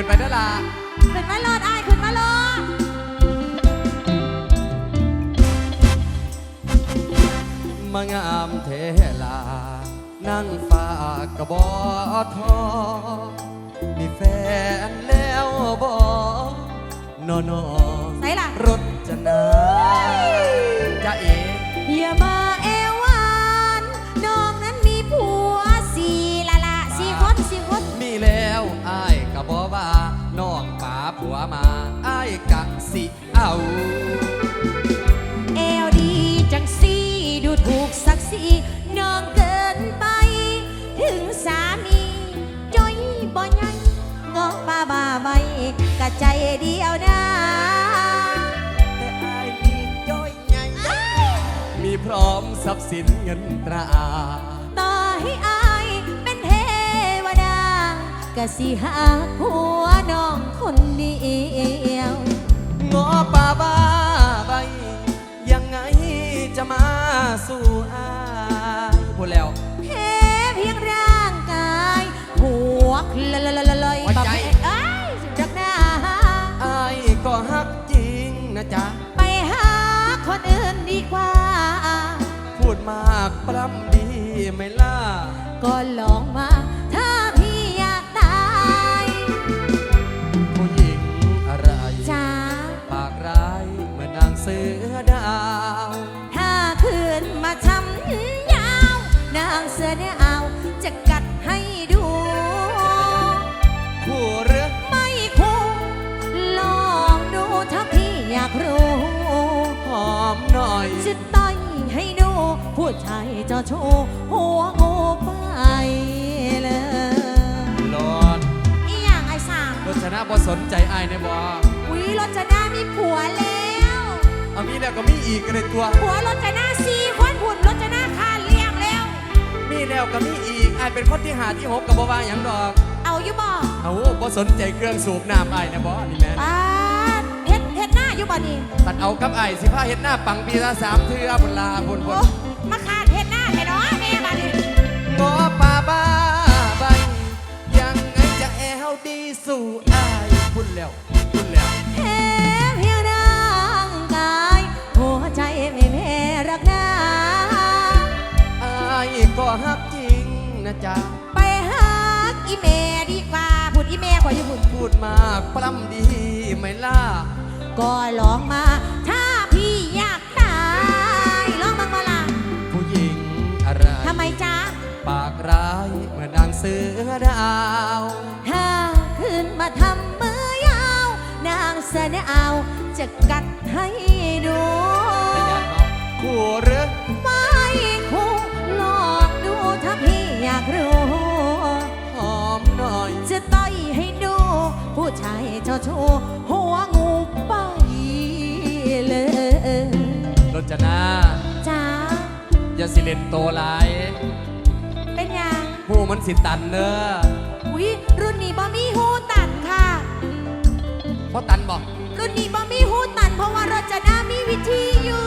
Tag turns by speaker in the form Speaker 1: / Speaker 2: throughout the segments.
Speaker 1: ขึ้นไปเด้อล่ะ
Speaker 2: ขึ้นมาโลดอ้ายขึ้นมาโลด
Speaker 1: มางามเทลา นั่งฟ้ากระบอทอ มีแฟนแล้วบอนอนอ
Speaker 2: ไหนล่ะ
Speaker 1: รถจะนา อ้ายกะสิเอา
Speaker 2: เอวดีจังสี่ดูถูกศักดิ์ศรีน้องเกินไป ถึงสามีจ้อยบ่ยังงอกป้าบ้าใบกะใจเดียวนะ
Speaker 1: แต่อ้ายมีจ้อยใหญ่มีพร้อมทรัพย์สินเงินตรา
Speaker 2: ต่อให้อายเป็นเทวดากะสิหาผัว น้องคนเดียว
Speaker 1: งอป่าบ้าใบยังไงจะมาสู่อ้ายพูดแล้ว
Speaker 2: แค่เพียงร่างกายหัวคลลลลอย
Speaker 1: หัวใจ
Speaker 2: เอ้ยสุดรักหน้า
Speaker 1: อ้ายก็ฮักจริงนะจ๊ะ
Speaker 2: ไปหาคนอื่นดีกว่า
Speaker 1: พูดมากปล้ำดีไหมล่ะ
Speaker 2: ก็ลองมา
Speaker 1: ผู้
Speaker 2: ชายเจะโชว์หัวงูไปเลย
Speaker 1: หลอด
Speaker 2: อีอย่างไอ้สาม
Speaker 1: รถชนะบ่สนใจอ้ายในบ่
Speaker 2: วิรถจะหน้ามีผัวแล้ว
Speaker 1: เอามีแล้วก็มีอีกเลยตัว
Speaker 2: ผัวรถจะหน้าสี่คนหุ่นรถจะหน้าคาเลี้ยงแล้ว
Speaker 1: มีแล้วก็มีอีกอ้ายเป็นคนที่หาที่หกกับบ่ว่าหยังดอก
Speaker 2: เอาอยู่บ่
Speaker 1: เอาบ่สนใจเครื่องสูบน้ำอ้ายนะบ่นี่แม่น
Speaker 2: ป้าดเฮ็ดเฮ็ดหน้าอยู่บ่นี่
Speaker 1: ตัดเอากับอ้ายสิพาเฮ็ดหน้าปังปีละสามเทื่อพุ่นลาพุ่น
Speaker 2: โอ้
Speaker 1: พุ่น
Speaker 2: มาขาดเฮ็ดหน้าแต่เนาะแม่บัดนี้
Speaker 1: งอป่าบ้าใบยังไงจะแอวดีสู่อ้ายพุ่นแล้วพุ่นแล้ว
Speaker 2: แค่เพียงร่างกาย หัวใจไม่แพ้รักหน้า
Speaker 1: อ้ายก็ฮักจริงนะจ๊ะ
Speaker 2: ไปหาอีเมดีกว่าพูดอีเมกว่าอยู่พูด
Speaker 1: พูดมากปล้ำดีไหมล่ะ
Speaker 2: ก็ลองมา มื
Speaker 1: อนนางเสือดาว
Speaker 2: ถ้าขึ้นมาทำมือยาว นางเสนเอาจะกัดให้ดู
Speaker 1: คู่หรือ
Speaker 2: ไม่คุ้มลองดูถ้าพี่อยากรู้
Speaker 1: หอมหน่อย
Speaker 2: จะต่อยให้ดู ผู้ชายเจ้าชู้หัวงูไปเลย
Speaker 1: รจนา
Speaker 2: จ้า
Speaker 1: อย่าสิเล่นโตหลาย หูมันสิตันเนอะ
Speaker 2: อุ๊ยรุ่นนี้บ่มีหูตันค่ะ
Speaker 1: เพราะตันบอก
Speaker 2: รุ่นนี้บ่มีหูตัน เพราะว่ารจนามีวิธีอยู่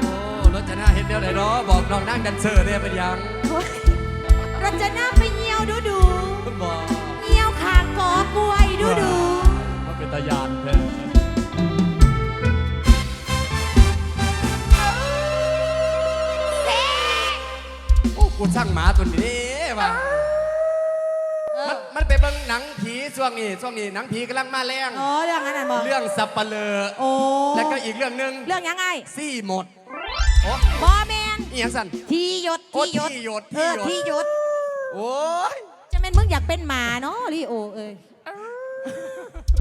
Speaker 1: โอ้รจนาเห็นเดียวไหนเนาะบอกน้องนั่งแดันเซอร์เนี่ยเป็นหยัง
Speaker 2: โอ๊ยรจนาไปเหี่ยวดูดู
Speaker 1: บอก
Speaker 2: เหี่ยวขางกอกล้วยดูดู
Speaker 1: มันเป็นตายานแท้โอ้กูสร้างหมาตัวนี้ ว่ะ
Speaker 2: เอ
Speaker 1: มั
Speaker 2: อน
Speaker 1: มันไปเบิ่งหนังผีช่วงนี้ช่วงนี้หนังผีกำลังมาแรง
Speaker 2: อ๋อเรื่องนั้นน่ะบอก
Speaker 1: เรื่องสับปะเลอ
Speaker 2: โอ้
Speaker 1: แล้วก็อีกเรื่องหนึ่ง
Speaker 2: เรื่องยังไง
Speaker 1: ซี่หมดโอ้
Speaker 2: บอแมน
Speaker 1: อีหยังสัน
Speaker 2: ทีหยด
Speaker 1: โอ้
Speaker 2: ทีหยด
Speaker 1: ที่หยด
Speaker 2: เออ
Speaker 1: ที่
Speaker 2: ที
Speaker 1: ห
Speaker 2: ห
Speaker 1: ย
Speaker 2: ย
Speaker 1: ด
Speaker 2: ด
Speaker 1: โอ้ย
Speaker 2: จะเป็นมึงอยากเป็นหมาเนาะลีโอเอ้ย